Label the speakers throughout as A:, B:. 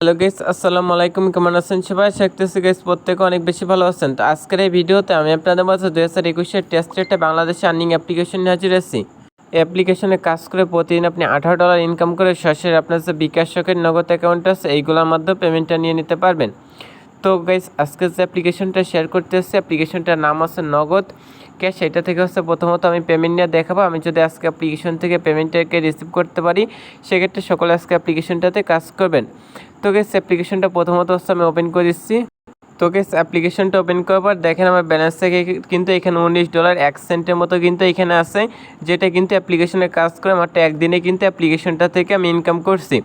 A: Hello guess আসসালামু আলাইকুম, কেমন আছেন সবাই? আশা করতেছি গেস প্রত্যেকে অনেক বেশি ভালো আছেন। তো আজকের এই ভিডিওতে আমি আপনাদের মাঝে দু হাজার একুশের টেস্ট রেটে বাংলাদেশে আর্নিং অ্যাপ্লিকেশন নিয়ে হাজির আছি। এই অ্যাপ্লিকেশনে কাজ করে প্রতিদিন আপনি আঠারো ডলার ইনকাম করে সরাসরি আপনার যে বিকাশ শখের নগদ অ্যাকাউন্ট আছে, এইগুলোর মাধ্যমে পেমেন্টটা নিয়ে নিতে পারবেন। তো গাইস আজকে যে অ্যাপ্লিকেশনটা শেয়ার করতে এসেছি অ্যাপ্লিকেশনটার নাম আছে নগদ। ক্যাশ সেটা থেকে হচ্ছে প্রথমত আমি পেমেন্ট নিয়ে দেখাবো। আমি যদি আজকে অ্যাপ্লিকেশন থেকে পেমেন্টটাকে রিসিভ করতে পারি, সেক্ষেত্রে সকলে আজকে অ্যাপ্লিকেশনটাতে কাজ করবেন। তো গেস অ্যাপ্লিকেশনটা প্রথমত হচ্ছে আমি ওপেন করে দিচ্ছি। তো গেস অ্যাপ্লিকেশনটা ওপেন করার পর দেখেন আমার ব্যালেন্স থেকে কিন্তু এখানে উনিশ ডলার এক সেন্টের মতো কিন্তু এখানে আছে, যেটা কিন্তু অ্যাপ্লিকেশনে কাজ করে। মাত্র একদিনে কিন্তু অ্যাপ্লিকেশনটা থেকে আমি ইনকাম করছি।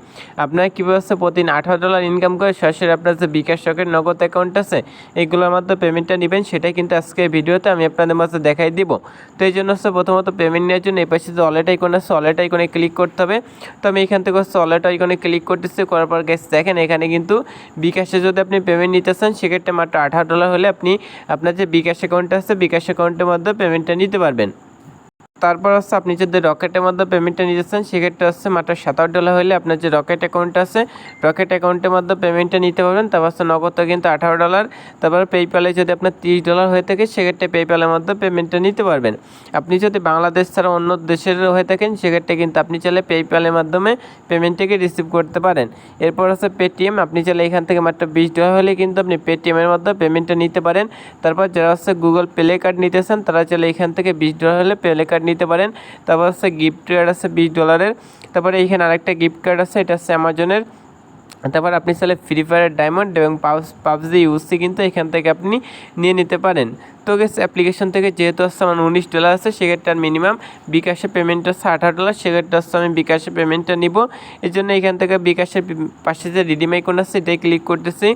A: আপনারা কীভাবে হচ্ছে প্রতিদিন আঠারো ডলার ইনকাম করে সরাসরি আপনার যে বিকাশ শখের নগদ অ্যাকাউন্ট আছে এইগুলোর মাধ্যমে পেমেন্টটা নেবেন সেটাই কিন্তু আজকে ভিডিওতে আমি আপনাদের মাঝে দেখাই দিব। তো এই জন্য হচ্ছে প্রথমত পেমেন্ট নেওয়ার জন্য এই পাশে যে ওয়ালেট আইকন আছে ওয়ালেট আইকনে ক্লিক করতে হবে। তো আমি এখান থেকে হচ্ছে ওয়ালেট আইকনে ক্লিক করতেছি, করার পর গ্যাস দেখেন এখানে কিন্তু বিকাশে যদি আপনি পেমেন্ট নিতে চান, সেক্ষেত্রে মাত্র আঠারো ডলার হলে আপনি আপনার যে বিকাশ অ্যাকাউন্টটা আছে, বিকাশ অ্যাকাউন্টের মাধ্যমে পেমেন্টটা নিতে পারবেন। তারপর হচ্ছে আপনি যদি রকেটের মধ্যে পেমেন্টটা নিতে চান, সেক্ষেত্রে হচ্ছে মাত্র সাতাশ ডলার হলে আপনার যে রকেট অ্যাকাউন্ট আছে রকেট অ্যাকাউন্টের মধ্যে পেমেন্টটা নিতে পারবেন। তারপর হচ্ছে নগদ কিন্তু আঠারো ডলার তারপর পেপ্যালে যদি আপনার তিরিশ ডলার হয়ে থাকে, সেক্ষেত্রে পেপ্যালের মধ্যে পেমেন্টটা নিতে পারবেন। আপনি যদি বাংলাদেশ ছাড়া অন্য দেশের হয়ে থাকেন, সেক্ষেত্রে কিন্তু আপনি চাইলে পেপ্যালের মাধ্যমে পেমেন্টটাকে রিসিভ করতে পারেন। এরপর হচ্ছে পেটিএম আপনি চাইলে এখান থেকে মাত্র বিশ ডলার হলে কিন্তু আপনি পেটিএমের মাধ্যমে পেমেন্টটা নিতে পারেন। তারপর যারা হচ্ছে গুগল প্লে কার্ড নিতে চান, তারা চাইলে এখান থেকে বিশ ডলার হলে প্লে কার্ড নিতে পারেন। তারপর হচ্ছে গিফট কার্ড আছে বিশ ডলারের তারপরে এইখানে আরেকটা গিফট কার্ড আছে, এটা হচ্ছে অ্যামাজনের তারপর আপনি চাইলে ফ্রি ফায়ার ডায়মন্ড এবং পাবজি ইউসি কিন্তু এখান থেকে আপনি নিয়ে নিতে পারেন। তো গেছে অ্যাপ্লিকেশন থেকে যেহেতু হচ্ছে আমার উনিশ ডলার আছে, সেক্ষেত্রে আর মিনিমাম বিকাশে পেমেন্ট হচ্ছে আঠারো ডলার সেক্ষেত্রে হচ্ছে আমি বিকাশে পেমেন্টটা নিব। এই জন্য এখান থেকে বিকাশের পাশে যে রিডিম আইকন আছে, এটাই ক্লিক করতেছি।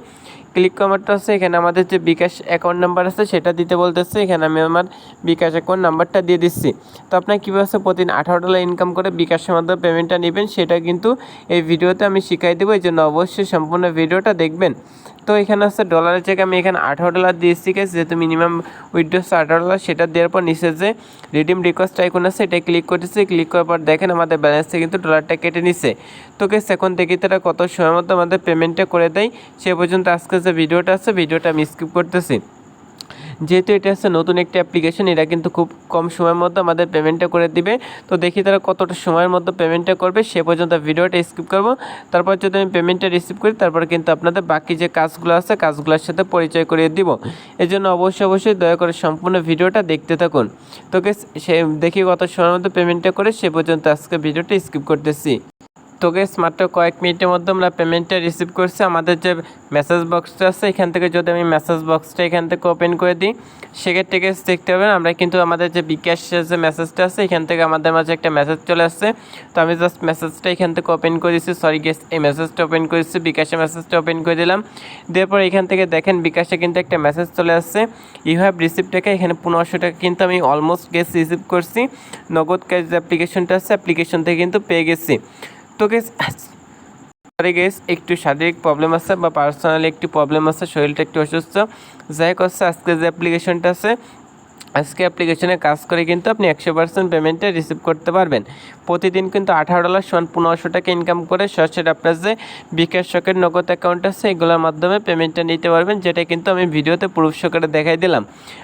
A: ক্লিক কমারটা আছে, এখানে আমাদের যে বিকাশ অ্যাকাউন্ট নাম্বার আছে সেটা দিতে বলতেছে, এখানে আমি আমার বিকাশ অ্যাকাউন্ট নাম্বারটা দিয়ে দিচ্ছি। তো আপনার কীভাবে প্রতিদিন আঠারো ডলার ইনকাম করে বিকাশের মাধ্যমে পেমেন্টটা নেবেন, সেটা কিন্তু এই ভিডিওতে আমি শিখাই দেবো, এই জন্য অবশ্যই সম্পূর্ণ ভিডিওটা দেখবেন। তো এখানে হচ্ছে ডলারের জায়গায় আমি এখানে আঠারো ডলার দিয়েছি গেছে যেহেতু মিনিমাম উইড্রোস আঠারো ডলার সেটা দেওয়ার পর নিচে যে রিডিম রিকোয়েস্ট আইকন আছে এটা ক্লিক করতেছি। ক্লিক করার পর দেখেন আমাদের ব্যালেন্স থেকে কিন্তু ডলারটা কেটে নিছে। তো কে এখন দেখি তারা কত সময় মতো আমাদের পেমেন্টটা করে দেয়। সে পর্যন্ত আজকে যে ভিডিওটা আছে ভিডিওটা আমি স্কিপ করতেছি। যেহেতু এটা হচ্ছে নতুন একটি অ্যাপ্লিকেশন এরা কিন্তু খুব কম সময়ের মধ্যে আমাদের পেমেন্টটা করে দিবে। তো দেখি তারা কতটা সময়ের মধ্যে পেমেন্টটা করবে, সে পর্যন্ত ভিডিওটা স্কিপ করব। তারপর যদি আমি পেমেন্টটা রিসিভ করি, তারপর কিন্তু আপনাদের বাকি যে কাজগুলো আছে, কাজগুলোর সাথে পরিচয় করিয়ে দিব। এই জন্য অবশ্যই অবশ্যই দয়া করে সম্পূর্ণ ভিডিওটা দেখতে থাকুন। তোকে সে দেখি কত সময়ের মধ্যে পেমেন্টটা করে, সে পর্যন্ত আজকে ভিডিওটা স্কিপ করতেছি। তো গেস মাত্র কয়েক মিনিটের মধ্যে আমরা পেমেন্টটা রিসিভ করছি। আমাদের যে মেসেজ বক্সটা আছে, এখান থেকে যদি আমি মেসেজ বক্সটা এখান থেকে ওপেন করে দিই, সেক্ষেত্রে গেস দেখতে পাবেন, আমরা কিন্তু আমাদের যে বিকাশের যে মেসেজটা আছে, এখান থেকে আমাদের মাঝে একটা মেসেজ চলে আসছে। তো আমি জাস্ট মেসেজটা এখান থেকে ওপেন করে দিচ্ছি সরি গেস এই মেসেজটা ওপেন করেছি বিকাশের মেসেজটা ওপেন করে দিলাম। দেওয়ার পর এখান থেকে দেখেন, বিকাশে কিন্তু একটা মেসেজ চলে আসছে। ইউ হ্যাভ রিসিভ টাকা, এখানে পনেরোশো টাকা কিন্তু আমি অলমোস্ট গেস রিসিভ করছি। নগদ ক্যাশ যে অ্যাপ্লিকেশনটা আছে অ্যাপ্লিকেশন থেকে কিন্তু পেয়ে গেছি। তো গেস সরি গেস একটু শারীরিক প্রবলেম আছে বা পার্সোনালি একটু প্রবলেম আছে, শরীরটা একটু অসুস্থ। যাই হচ্ছে আজকে যে অ্যাপ্লিকেশনটা আছে আজকে অ্যাপ্লিকেশনে কাজ করে কিন্তু আপনি একশো পার্সেন্ট পেমেন্টটা রিসিভ করতে পারবেন। প্রতিদিন কিন্তু আঠারো ডলার সমান পনেরোশো টাকা ইনকাম করে সরাসরি আপনার যে বিকাশ শখের নগদ অ্যাকাউন্ট আছে, এগুলোর মাধ্যমে পেমেন্টটা নিতে পারবেন, যেটা কিন্তু আমি ভিডিওতে প্রুফ সহকারে দেখাই দিলাম।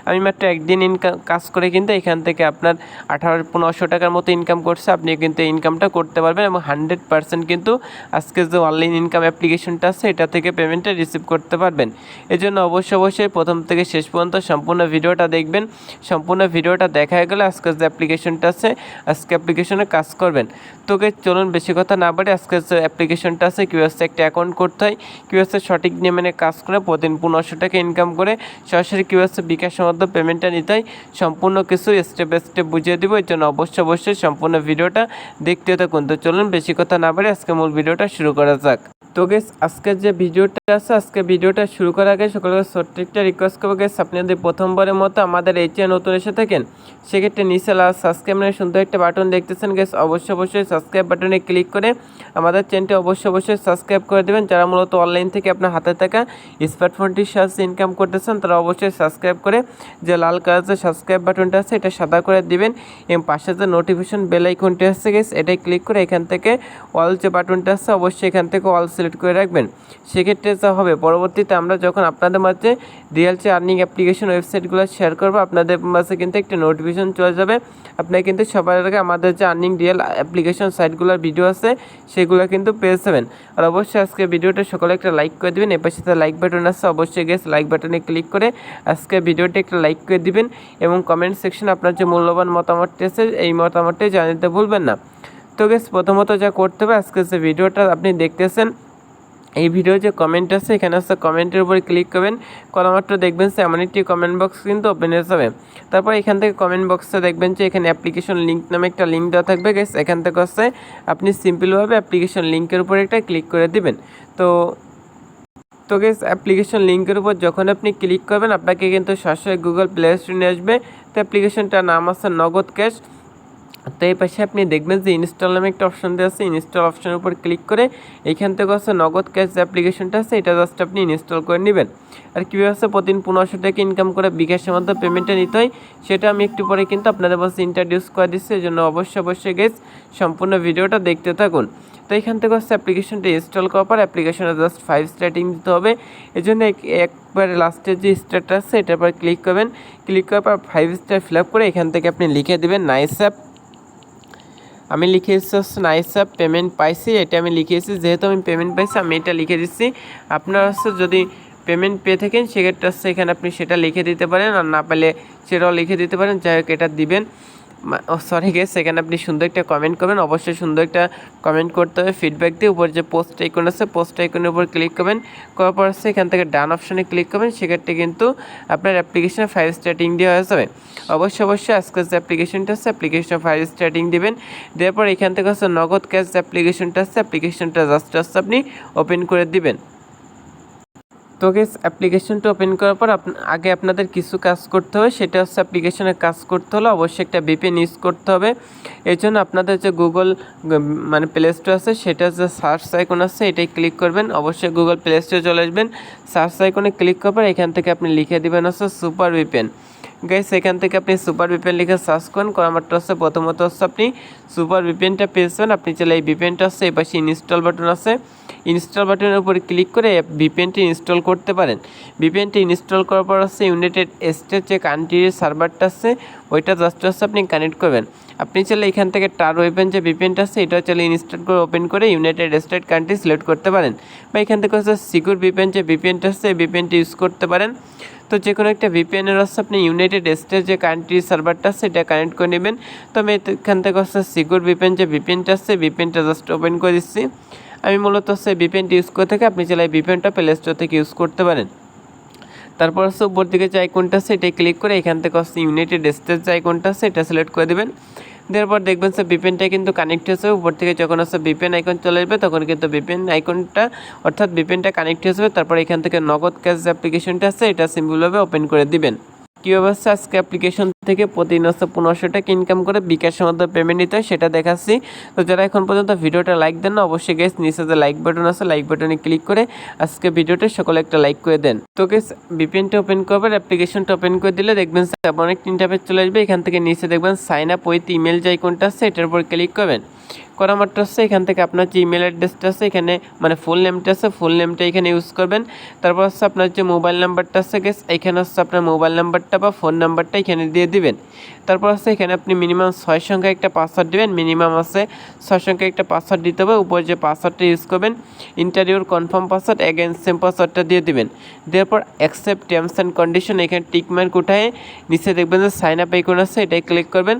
A: আমি মাত্র একদিন ইনকাম কাজ করে কিন্তু এখান থেকে আপনার আঠারো, পনেরোশো টাকার মতো ইনকাম করছে আপনি কিন্তু ইনকামটা করতে পারবেন এবং হান্ড্রেড পার্সেন্ট কিন্তু আজকে যে অনলাইন ইনকাম অ্যাপ্লিকেশনটা আছে, এটা থেকে পেমেন্টটা রিসিভ করতে পারবেন। এই জন্য অবশ্যই অবশ্যই প্রথম থেকে শেষ পর্যন্ত সম্পূর্ণ ভিডিওটা দেখবেন। সম্পূর্ণ ভিডিওটা দেখা হয়ে গেলে আজকের যে অ্যাপ্লিকেশনটা আছে, আজকে অ্যাপ্লিকেশনে কাজ করবেন। তোকে চলুন বেশি কথা না বাড়ি আজকের যে অ্যাপ্লিকেশনটা আছে কী হচ্ছে একটা অ্যাকাউন্ট করতে হয়। কী হচ্ছে সঠিক নিয়ে মানে কাজ করে প্রতিদিন পনেরোশো টাকা ইনকাম করে সরাসরি কী হচ্ছে বিকাশের মধ্যে পেমেন্টটা নিতে হয়। সম্পূর্ণ কিছু স্টেপ বাই স্টেপ বুঝিয়ে দেবো, এর জন্য অবশ্যই অবশ্যই সম্পূর্ণ ভিডিওটা দেখতে থাকুন। তো চলুন বেশি কথা না বাড়ি আজকে মূল ভিডিওটা শুরু করা যাক। তো গেস আজকের যে ভিডিওটা আছে, আজকে ভিডিওটা শুরু করার আগে সকলকে ছোট্ট একটা রিকোয়েস্ট করব গেস আপনি যদি প্রথমবারের মতো আমাদের এই চ্যানেল নতুন এসে থাকেন, সেক্ষেত্রে নিচে লাল সাবস্ক্রাইব নামে সুন্দর একটা বাটন দেখতেছেন গেস অবশ্যই অবশ্যই সাবস্ক্রাইব বাটনে ক্লিক করে আমাদের চ্যানেলটি অবশ্যই অবশ্যই সাবস্ক্রাইব করে দেবেন। যারা মূলত অনলাইন থেকে আপনার হাতে থাকা স্মার্টফোনটির সাহায্যে ইনকাম করতেছেন, তারা অবশ্যই সাবস্ক্রাইব করে যে লাল কালার যে সাবস্ক্রাইব বাটনটা আছে, এটা সাদা করে দিবেন। এবং পাশে যে নোটিফিকেশন বেল আইকনটি আছে গেস এটাই ক্লিক করে এখান থেকে অল যে বাটনটা আছে, অবশ্যই এখান থেকে অল সিলেক্ট করে রাখবেন। সেক্ষেত্রে যা হবে, পরবর্তীতে আমরা যখন আপনাদের মাঝে রিয়েল আর্নিং অ্যাপ্লিকেশন ওয়েবসাইটগুলো শেয়ার করব, আপনাদের মাঝে কিন্তু একটা নোটিফিকেশন চলে যাবে। আপনারা কিন্তু সবার আগে আমাদের যে আর্নিং রিয়েল অ্যাপ্লিকেশন সাইটগুলোর ভিডিও আছে, সেগুলো কিন্তু পেয়ে যাবেন। আর অবশ্যই আজকে ভিডিওটা সকলে একটা লাইক করে দেবেন। এর সাথে লাইক বাটন আছে, অবশ্যই গেস লাইক বাটনে ক্লিক করে আজকে ভিডিওটি একটা লাইক করে দিবেন এবং কমেন্ট সেকশনে আপনার যে মূল্যবান মতামতটি আছে, এই মতামতটি জানাতে ভুলবেন না। তো গেস প্রথমত যা করতে হবে, আজকে যে ভিডিওটা আপনি দেখতেছেন এই ভিডিও যে কমেন্ট আছে, এখানে আছে কমেন্টের উপরে ক্লিক করবেন। করা মাত্র দেখবেন যে এমন একটি কমেন্ট বক্স কিন্তু ওপেন হয়ে যাবে। তারপর এখান থেকে কমেন্ট বক্সে দেখবেন যে এখানে অ্যাপ্লিকেশন লিঙ্ক নামে একটা লিঙ্ক দেওয়া থাকবে। গেস এখান থেকে হচ্ছে আপনি সিম্পলভাবে অ্যাপ্লিকেশন লিঙ্কের উপরে একটা ক্লিক করে দিবেন। তো তো গেস অ্যাপ্লিকেশন লিঙ্কের উপর যখন আপনি ক্লিক করবেন, আপনাকে কিন্তু সরাসরি গুগল প্লে স্টোরে নিয়ে আসবে। তো অ্যাপ্লিকেশনটার নাম আছে নগদ ক্যাশ তো এই পাশে আপনি দেখবেন যে ইনস্টল নামে একটা অপশন দেওয়া আছে। ইনস্টল অপশনের উপর ক্লিক করে এখান থেকে হচ্ছে নগদ ক্যাশ যে অ্যাপ্লিকেশনটা আছে, এটা জাস্ট আপনি ইনস্টল করে নেবেন। আর কীভাবে হচ্ছে প্রতিদিন পনেরোশো টাকা ইনকাম করে বিকাশের মধ্যে পেমেন্টটা নিতে হয়, সেটা আমি একটু পরে কিন্তু আপনাদের বসে ইন্ট্রোডিউস করে দিচ্ছি। এই জন্য অবশ্যই অবশ্যই গেস সম্পূর্ণ ভিডিওটা দেখতে থাকুন। তো এখান থেকে হচ্ছে অ্যাপ্লিকেশনটা ইনস্টল করার পর অ্যাপ্লিকেশনে জাস্ট ফাইভ স্টার্টিং দিতে হবে। এই জন্য একবারে লাস্টের যে স্টারটা আছে, এটার পর ক্লিক করবেন। ক্লিক করার পর ফাইভ স্টার ফিল আপ করে এখান থেকে আপনি লিখে দেবেন নাইস অ্যাপ আমি লিখে এসেছি নাইস অ্যাপ পেমেন্ট পাইছি, এটা আমি লিখে এসেছি যেহেতু আমি পেমেন্ট পাইছি, আমি এটা লিখে দিচ্ছি আপনার হচ্ছে যদি পেমেন্ট পেয়ে থাকেন, সেক্ষেত্রে হচ্ছে এখানে আপনি সেটা লিখে দিতে পারেন আর না পেলে সেটাও লিখে দিতে পারেন। যাই হোক, এটা দিবেন। সরি গেস সেখানে আপনি সুন্দর একটা কমেন্ট করবেন। অবশ্যই সুন্দর একটা কমেন্ট করতে হবে ফিডব্যাক দিয়ে উপর যে পোস্ট আইকন আছে পোস্ট আইকনের উপর ক্লিক করবেন। করার পর এখান থেকে ডান অপশানে ক্লিক করবেন, সেক্ষেত্রে কিন্তু আপনার অ্যাপ্লিকেশনে ফাইভ স্টার্টিং দেওয়া হয়ে যাবে। অবশ্যই অবশ্যই আজকে যে অ্যাপ্লিকেশনটা আছে অ্যাপ্লিকেশনে ফাইভ স্টার্টিং দেবেন। দেওয়ার পর এখান থেকে হচ্ছে নগদ ক্যাশ অ্যাপ্লিকেশনটা আছে অ্যাপ্লিকেশনটা জাস্ট জাস্ট আপনি ওপেন করে দিবেন। তো গেস অ্যাপ্লিকেশনটা ওপেন করার পর আগে আপনাদের কিছু কাজ করতে হবে, সেটা হচ্ছে অ্যাপ্লিকেশনের কাজ করতে হলে অবশ্যই একটা বিপিএন ইউজ করতে হবে। এর জন্য আপনাদের যে গুগল মানে প্লে স্টোর আছে, সেটা যে সার্চ আইকন আছে, এটাই ক্লিক করবেন। অবশ্যই গুগল প্লে স্টোরে চলে আসবেন। সার্চ আইকনে ক্লিক করার পর এখান থেকে আপনি লিখে দেবেন হচ্ছে সুপার বিপিএন গাইস এখান থেকে আপনি সুপার বিপিএন লিখে সার্চ করেন। করার মাত্র হচ্ছে প্রথমত হচ্ছে আপনি সুপার বিপিএনটা পেয়েছেন। আপনি চাইলে এই বিপিএনটা হচ্ছে এই পাশে ইনস্টল বাটন আছে। ইনস্টল বাটনের উপর ক্লিক করে ভিপিএনটি ইনস্টল করতে পারেন। ভিপিএনটি ইনস্টল করার পর হচ্ছে ইউনাইটেড স্টেট যে কান্ট্রির সার্ভারটা আছে। ওইটা জাস্ট হচ্ছে আপনি কানেক্ট করবেন। আপনি চাইলে এখান থেকে টার ওয়েপেন যে ভিপিএনটা আছে এটা চাইলে ইনস্টল করে ওপেন করে ইউনাইটেড স্টেট কান্ট্রি সিলেক্ট করতে পারেন। বা এখান থেকে হচ্ছে সিকিউর ভিপিএন যে ভিপিএনটা আছে ভিপিএনটি ইউজ করতে পারেন। তো যে কোনো একটা ভিপিএনের হচ্ছে আপনি ইউনাইটেড স্টেট যে কান্ট্রি সার্ভারটা সেটা এটা কানেক্ট করে নেবেন। তো আমি এখান থেকে হচ্ছে সিকিউর ভিপিএন যে ভিপিএনটা আছে ভিপিএনটা জাস্ট ওপেন করে দিচ্ছি। আমি মূলত হচ্ছে ভিপিএনটি ইউজ করে থেকে। আপনি চাইলে ভিপিএনটা প্লে স্টোর থেকে ইউজ করতে পারেন। তারপর হচ্ছে উপর দিকে যে আইকনটা আছে, এটাই ক্লিক করে এখান থেকে হচ্ছে ইউনাইটেড স্টেট যে আইকনটা আছে, এটা সিলেক্ট করে দেবেন। দেওয়ার পর দেখবেন সে বিপেনটা কিন্তু কানেক্ট হয়েছে। উপর থেকে যখন হচ্ছে বিপেন আইকন চলে আসবে, তখন কিন্তু বিপেন আইকনটা অর্থাৎ বিপেনটা কানেক্ট হয়ে যাবে। তারপর এখান থেকে নগদ ক্যাশ যে অ্যাপ্লিকেশনটা আছে, এটা সিম্পলভাবে ওপেন করে দিবেন। কীভাবে হচ্ছে আজকে অ্যাপ্লিকেশন থেকে প্রতিদিন হচ্ছে পনেরোশো টাকা ইনকাম করে বিকাশের মধ্যে পেমেন্ট নিতে হয়, সেটা দেখাচ্ছি। তো যারা এখন পর্যন্ত ভিডিওটা লাইক দেন না, অবশ্যই গেস নিচে যে লাইক বাটন আছে লাইক বাটনে ক্লিক করে আজকে ভিডিওটা সকলে একটা লাইক করে দেন। তো গেস বিপিএনটা ওপেন করবেন অ্যাপ্লিকেশনটা ওপেন করে দিলে দেখবেন অনেক তিনটা পেজ চলে আসবে, এখান থেকে নিচে দেখবেন সাইন আপ উইথ ইমেল যে আইকনটা আছে, এটার উপর ক্লিক করবেন। করা মাত্র হচ্ছে এখান থেকে আপনার যে ইমেল অ্যাড্রেসটা আছে, এখানে মানে ফুল নেমটা আছে ফুল নেমটা এখানে ইউজ করবেন। তারপর হচ্ছে আপনার যে মোবাইল নাম্বারটা আছে গেস এখানে হচ্ছে আপনার মোবাইল নাম্বারটা বা ফোন নাম্বারটা এখানে দিয়ে দিবেন। তারপর হচ্ছে এখানে আপনি মিনিমাম ছয় সংখ্যা একটা পাসওয়ার্ড দেবেন। মিনিমাম আছে ছয় সংখ্যা একটা পাসওয়ার্ড দিতে হবে। উপর যে পাসওয়ার্ডটা ইউজ করবেন ইন্টারভিউর কনফার্ম পাসওয়ার্ড অ্যাগেন্স সেম পাসওয়ার্ডটা দিয়ে দিবেন। দেওয়ার পর অ্যাকসেপ্ট টার্মস অ্যান্ড কন্ডিশন এখানে মার্ক উঠায় নিচে দেখবেন যে সাইন আপ আইকন আছে এটাই ক্লিক করবেন।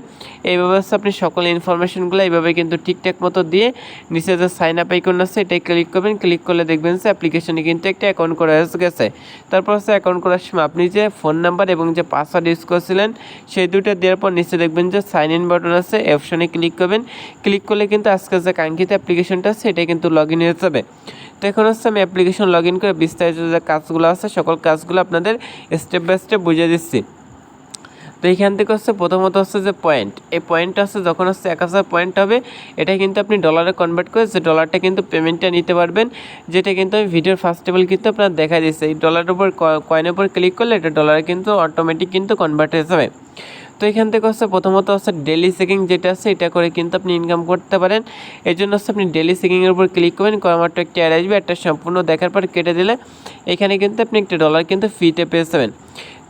A: এইভাবে হচ্ছে আপনি সকল ইনফরমেশনগুলো এইভাবে কিন্তু ঠিকঠাক মতো দিয়ে নিচে যে সাইন আপ আইকন আছে, এটাই ক্লিক করবেন। ক্লিক করলে দেখবেন যে অ্যাপ্লিকেশনে কিন্তু একটা অ্যাকাউন্ট করা হয়ে গেছে। তারপর হচ্ছে অ্যাকাউন্ট করার সময় আপনি যে ফোন নাম্বার এবং যে পাসওয়ার্ড ইউজ করছিলেন, সেই দুটো দেওয়ার পর নিচে দেখবেন যে সাইন ইন বাটন আছে অপশনে ক্লিক করবেন। ক্লিক করলে কিন্তু আজকে যে কাঙ্ক্ষিত অ্যাপ্লিকেশনটা এটা কিন্তু লগ ইন হয়ে যাবে। তো এখন হচ্ছে আমি অ্যাপ্লিকেশন লগ ইন করে বিস্তারিত যে কাজগুলো আছে, সকল কাজগুলো আপনাদের স্টেপ বাই স্টেপ বুঝিয়ে দিচ্ছি। তো এইখান থেকে হচ্ছে প্রথমত হচ্ছে যে পয়েন্ট এই পয়েন্টটা হচ্ছে যখন হচ্ছে এক হাজার পয়েন্ট হবে, এটা কিন্তু আপনি ডলারে কনভার্ট করে যে ডলারটা কিন্তু পেমেন্টটা নিতে পারবেন, যেটা কিন্তু আমি ভিডিওর ফার্স্ট টেবল কিন্তু আপনার দেখা দিচ্ছে এই ডলারের উপর কয়েনের উপর ক্লিক করলে এটা ডলারে কিন্তু অটোমেটিক কিন্তু কনভার্ট হয়ে যাবে। তো এখান থেকে হচ্ছে প্রথমত হচ্ছে ডেলি চেকিং যেটা আছে, এটা করে কিন্তু আপনি ইনকাম করতে পারেন। এই জন্য হচ্ছে আপনি ডেলি চেকিংয়ের উপর ক্লিক করবেন, করা মাত্র একটি অ্যাড আসবে, একটা সম্পূর্ণ দেখার পর কেটে দিলে এখানে কিন্তু আপনি একটা ডলার কিন্তু ফিতে পেয়ে যাবেন।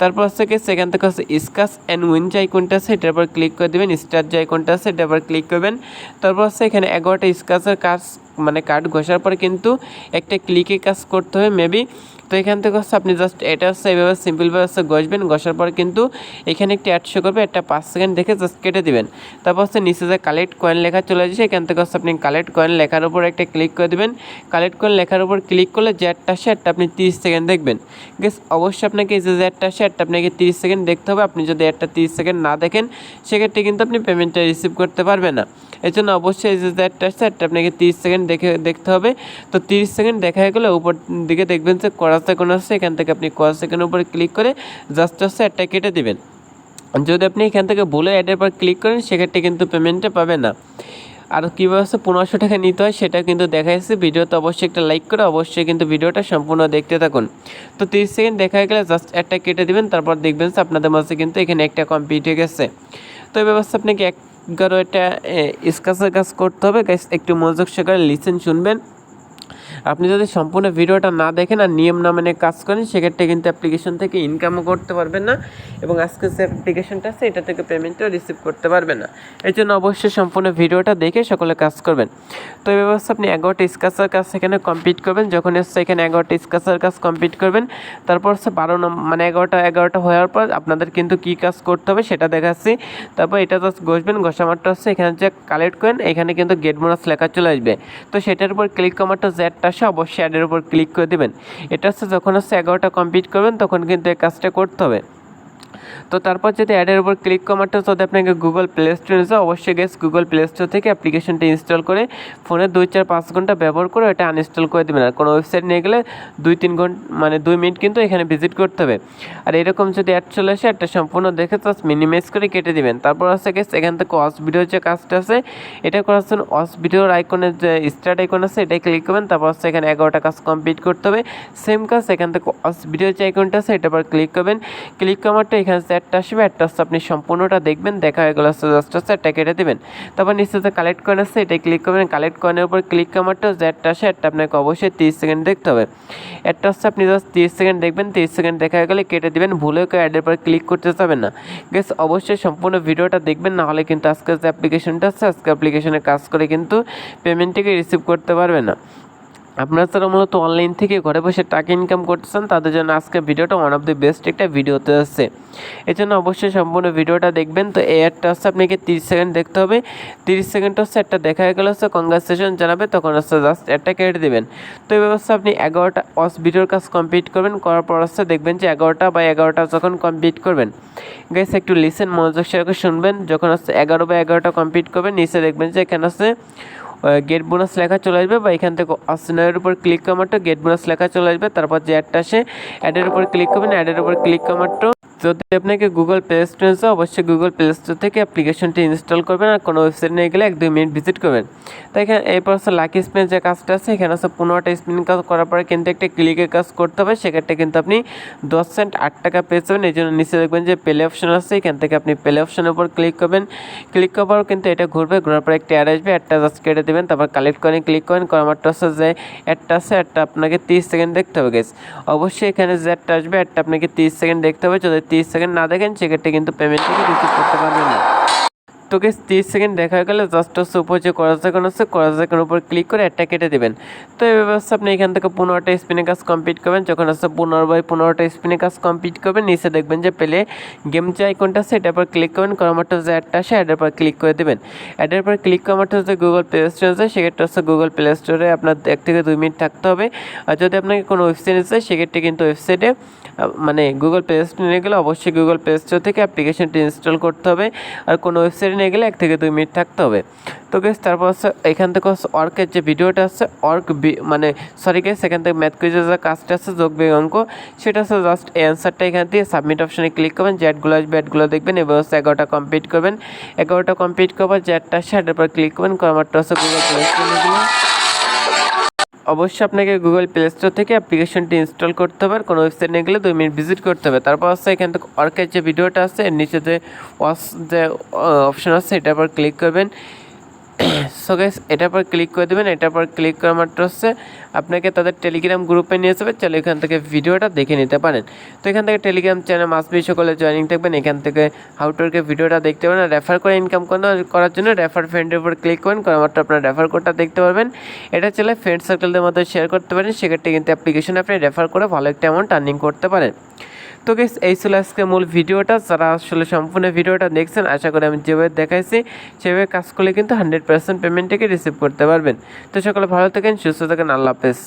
A: তারপর হচ্ছে কি, সেখান থেকে হচ্ছে স্কাস অ্যান্ড উইন যে আইকনটা আছে, এটার উপর ক্লিক করে দেবেন স্টার যে আইকনটা আছে, এটার উপর ক্লিক করবেন। তারপর হচ্ছে এখানে এগারোটা স্কাসের কাজ মানে কার্ড ঘষার পর কিন্তু একটা ক্লিকে কাজ করতে হবে মেবি তো এখান থেকে হচ্ছে আপনি জাস্ট এটা হচ্ছে এইভাবে সিম্পলভাবে হচ্ছে ঘষবেন, ঘষার পর কিন্তু এখানে একটি অ্যাড শো করবে, একটা পাঁচ সেকেন্ড দেখে জাস্ট কেটে দিবেন। তারপর হচ্ছে নিচে যে কালেক্ট কয়েন লেখা চলে আসছে এখান থেকে হচ্ছে আপনি কালেক্ট কয়েন লেখার উপর একটা ক্লিক করে দেবেন। কালেক্ট কয়েন লেখার উপর ক্লিক করলে যে অ্যাডটা আসে অ্যাডটা আপনি তিরিশ সেকেন্ড দেখবেন। গেস অবশ্যই আপনাকে এই যে অ্যাডটা আসে অ্যাডটা আপনাকে তিরিশ সেকেন্ড দেখতে হবে। আপনি যদি অ্যাডটা তিরিশ সেকেন্ড না দেখেন, সেক্ষেত্রে কিন্তু আপনি পেমেন্টটা রিসিভ করতে পারবেন না। এর জন্য অবশ্যই এই যে অ্যাডটা আসছে অ্যাডটা আপনাকে তিরিশ সেকেন্ড দেখে, দেখতে হবে। তো তিরিশ সেকেন্ড দেখা গেলে উপর দিকে দেখবেন যে করা সেকেন্ড আসছে এখান থেকে আপনি করা সেকেন্ডের উপরে ক্লিক করে জাস্ট হচ্ছে অ্যাডটা কেটে দেবেন। যদি আপনি এখান থেকে ভুলে অ্যাডের পর ক্লিক করেন, সেক্ষেত্রে কিন্তু পেমেন্টটা পাবেন না। আর কীভাবে পনেরোশো টাকা নিতে হয় সেটা কিন্তু দেখা যাচ্ছে ভিডিওতে অবশ্যই একটা লাইক করে অবশ্যই কিন্তু ভিডিওটা সম্পূর্ণ দেখতে থাকুন। তো তিরিশ সেকেন্ড দেখা গেলে জাস্ট একটা কেটে দিবেন, তারপর দেখবেন যে আপনাদের মাঝে কিন্তু এখানে একটা কমপ্লিট হয়ে গেছে। তো এই ব্যবস্থা আপনাকে এগারো একটা স্কাসের কাজ করতে হবে। একটু মনোযোগ সহকারে লিসেন শুনবেন। আপনি যদি সম্পূর্ণ ভিডিওটা না দেখেন আর নিয়ম না মেনে কাজ করেন, সেক্ষেত্রে কিন্তু অ্যাপ্লিকেশন থেকে ইনকামও করতে পারবেন না এবং আজকে যে অ্যাপ্লিকেশনটা আছে, এটা থেকে পেমেন্টও রিসিভ করতে পারবেন না। এর জন্য অবশ্যই সম্পূর্ণ ভিডিওটা দেখে সকলে কাজ করবেন। তো এই ব্যবস্থা আপনি এগারোটা স্কাচার কাজ সেখানে কমপ্লিট করবেন। যখন এসছে এখানে এগারোটা স্কাচার কাজ কমপ্লিট করবেন, তারপর হচ্ছে বারো নম্বর মানে এগারোটা এগারোটা হওয়ার পর আপনাদের কিন্তু কী কাজ করতে হবে সেটা দেখাচ্ছি। তারপর এটা জাস্ট ঘষবেন ঘষা মাত্র হচ্ছে এখানে যে কালেক্ট করেন, এখানে কিন্তু গেট বোনাস লেখা চলে আসবে। তো সেটার উপর ক্লিক কমাটা জ্যাটটা আসে, অবশ্যই অ্যাডের উপর ক্লিক করে দেবেন। এটা হচ্ছে যখন হচ্ছে এগারোটা কমপ্লিট করবেন, তখন কিন্তু এই কাজটা করতে হবে। তো তারপর যদি অ্যাডের উপর ক্লিক কমাতে যদি আপনাকে গুগল প্লে স্টোরে যায় অবশ্যই গেস গুগল প্লে স্টোর থেকে অ্যাপ্লিকেশনটি ইনস্টল করে ফোনে দুই চার পাঁচ ঘণ্টা ব্যবহার করে এটা আনইনস্টল করে দেবেন। আর কোনো ওয়েবসাইট নিয়ে গেলে দুই তিন ঘণ্টা মানে দুই মিনিট কিন্তু এখানে ভিজিট করতে হবে। আর এরকম যদি অ্যাড চলে আসে একটা সম্পূর্ণ দেখে জাস্ট মিনিমাইজ করে কেটে দিবেন। তারপর হচ্ছে গেস এখান থেকে অস ভিডিওর যে কাজটা আছে, এটা করার জন্য অস ভিডিওর আইকনের যে স্টার্ট আইকন আছে, এটাই ক্লিক করবেন। তারপর হচ্ছে এখানে এগারোটা কাজ কমপ্লিট করতে হবে। সেম কাজ এখান থেকে অস ভিডিওর যে আইকনটা আছে এটা পর ক্লিক করবেন। ক্লিক করার এখানে চ্যাটটা আসবে, একটা হচ্ছে আপনি সম্পূর্ণটা দেখবেন, দেখা হয়ে গেলো জাস্ট হচ্ছে একটা কেটে দেবেন। তারপর নিচে যে কালেক্ট কয়েন আসছে এটাই ক্লিক করবেন কালেক্ট কয়েনের উপর ক্লিক করারটা জ্যাটটা আসে, একটা আপনাকে অবশ্যই তিরিশ সেকেন্ড দেখতে হবে। একটা হচ্ছে আপনি জাস্ট তিরিশ সেকেন্ড দেখবেন, তিরিশ সেকেন্ড দেখা হয়ে গেলে কেটে দেবেন, ভুলে কেউ অ্যাডের পর ক্লিক করতে যাবেন না। গেস অবশ্যই সম্পূর্ণ ভিডিওটা দেখবেন, না হলে কিন্তু আজকে যে অ্যাপ্লিকেশনটা আছে আজকে অ্যাপ্লিকেশনে কাজ করে কিন্তু পেমেন্টটিকে রিসিভ করতে পারবে না। আপনারা যারা মূলত অনলাইন থেকে ঘরে বসে টাকা ইনকাম করতেছেন, তাদের জন্য আজকে ভিডিওটা ওয়ান অফ দ্য বেস্ট একটা ভিডিওতে আসছে এই জন্য অবশ্যই সম্পূর্ণ ভিডিওটা দেখবেন। তো এই অ্যাডটা হচ্ছে আপনাকে তিরিশ সেকেন্ড দেখতে হবে। তিরিশ সেকেন্ড হচ্ছে একটা দেখা গেলে হচ্ছে কংগ্রেচুলেশন জানাবে, তখন হচ্ছে জাস্ট একটা কেটে দেবেন। তো এই ব্যবস্থা আপনি এগারোটা অস ভিডিওর কাজ কমপ্লিট করবেন, করার পর হচ্ছে দেখবেন যে এগারোটা বা এগারোটা যখন কমপ্লিট করবেন গাইস একটু লিসেন মনোযোগ সহকারে শুনবেন। যখন হচ্ছে এগারো বা এগারোটা কমপ্লিট করবেন, নিচে দেখবেন যে এখানে হচ্ছে গেট বোনাস লেখা চলে আসবে বা এখান থেকে অপশনের উপর ক্লিক করার গেট বোনাস লেখা চলে আসবে, তারপর যে অ্যাডটা আসে অ্যাডের উপর ক্লিক করবেন অ্যাডের উপর ক্লিক করার যদি আপনাকে গুগল প্লে স্টোরে যায় অবশ্যই গুগল প্লে স্টোর থেকে অ্যাপ্লিকেশনটি ইনস্টল করবেন আর কোনো ওয়েবসাইট নিয়ে গেলে এক দুই মিনিট ভিজিট করবেন। তো এখানে এরপর হচ্ছে লাকি স্পিন যে কাজটা আছে, এখানে হচ্ছে পনেরোটা স্পিন কাজ করার পরে কিন্তু একটা ক্লিকের কাজ করতে হবে। সেক্ষেত্রে কিন্তু আপনি দশ সেন্ট আট টাকা পেয়ে যাবেন এই জন্য নিচে দেখবেন যে প্লে অপশন আছে, এখান থেকে আপনি প্লে অপশনের উপর ক্লিক করবেন। ক্লিক করার পর কিন্তু এটা ঘুরবে, ঘোরার পর একটা অ্যাড আসবে একটা জাস্ট কেটে দেবেন, তারপর কালেক্ট করেন ক্লিক করেন করার মাত্র হচ্ছে যে অ্যাডটা আছে অ্যাডটা আপনাকে তিরিশ সেকেন্ড দেখতে হবে গেস অবশ্যই এখানে যে অ্যাডটা আসবে অ্যাডটা আপনাকে তিরিশ সেকেন্ড দেখতে হবে। যদি তিরিশ সেকেন্ড না দেখেন সেক্ষেত্রে কিন্তু পেমেন্টটাকে রিসিভ করতে পারবেন না। তোকে তিরিশ সেকেন্ড দেখা গেলে জাস্ট হচ্ছে উপর যে করা সেকেন্ড হচ্ছে করা সেকেন্ড উপর ক্লিক করে একটা কেটে দেবেন। তো এই ব্যবস্থা আপনি এখান থেকে পনেরোটা স্পিনে কাজ কমপ্লিট করবেন। যখন হচ্ছে পনেরো বাই পনেরোটা স্পিনে কাজ কমপ্লিট করবেন, নিচে দেখবেন যে পেলে গেম যে আইকনটা আছে, এটার পর ক্লিক করবেন করার মাত্র যে অ্যাডটা আসে অ্যাডের পর ক্লিক করে দেবেন। অ্যাডের পর ক্লিক করার মাত্র যে গুগল প্লে স্টোর আছে, সেক্ষেত্রে হচ্ছে গুগল প্লে স্টোরে আপনার এক থেকে দুই মিনিট থাকতে হবে। আর যদি আপনাকে কোনো ওয়েবসাইট আছে সেক্ষেত্রে কিন্তু ওয়েবসাইটে মানে গুগল প্লে স্টোর গেলে অবশ্যই গুগল প্লে স্টোর থেকে অ্যাপ্লিকেশনটি ইনস্টল করতে হবে। আর কোনো ওয়েবসাইট নিয়ে গেলে এক থেকে দুই মিনিট থাকতে হবে। তো গেস তারপর হচ্ছে এখান থেকে হচ্ছে অর্কের যে ভিডিওটা আছে, অর্ক মানে সরি গেস এখান থেকে ম্যাথ কুইজের যে কাজটা আছে, যোগ বিয়োগ অঙ্ক, সেটা হচ্ছে জাস্ট অ্যান্সারটা এখান থেকে সাবমিট অপশানে ক্লিক করবেন জ্যাটগুলো আসবে অ্যাডগুলো দেখবেন, এবার হচ্ছে এগারোটা কমপ্লিট করবেন। এগারোটা কমপ্লিট করবার জ্যাটটা আসে সেটার পর ক্লিক করবেন কমারটা হচ্ছে গুগল প্লে অবশ্যই আপনাকে গুগল প্লে স্টোর থেকে অ্যাপ্লিকেশনটি ইনস্টল করতে হবে কোনো ওয়েবসাইট নিয়ে গেলে দুই মিনিট ভিজিট করতে হবে। তারপর হচ্ছে এখান থেকে অর্কের যে ভিডিওটা আছে, এর নিচে যে যে অপশন আছে, এটার উপর ক্লিক করবেন। সো গাইস এটার পর ক্লিক করে দেবেন এটার পর ক্লিক করা মাত্র হচ্ছে আপনাকে তাদের টেলিগ্রাম গ্রুপে নিয়ে যাবে চলো এখান থেকে ভিডিওটা দেখে নিতে পারেন। তো এখান থেকে টেলিগ্রাম চ্যানেল মাসবি সকলে জয়েনিং থাকবেন। এখান থেকে হাউ টুরকে ভিডিওটা দেখতে পারেন। রেফার করে ইনকাম করার জন্য রেফার ফ্রেন্ডের উপর ক্লিক করেন। করা মাত্র আপনার রেফার কোডটা দেখতে পারবেন। এটা চলে ফ্রেন্ড সার্কেলদের মধ্যে শেয়ার করতে পারেন। সেক্ষেত্রে কিন্তু অ্যাপ্লিকেশন আপনি রেফার করে ভালো একটা অ্যামাউন্ট আর্নিং করতে পারেন। তো গেস এই ছিল আজকে মূল ভিডিওটা। যারা আসলে সম্পূর্ণ ভিডিওটা দেখছেন, আশা করি আমি যেভাবে দেখাইছি, সেভাবে কাজ করলে কিন্তু হান্ড্রেড পার্সেন্ট পেমেন্টটাকে রিসিভ করতে পারবেন। তো সকলে ভালো থাকেন, সুস্থ থাকেন, আল্লাহ হাফেজ।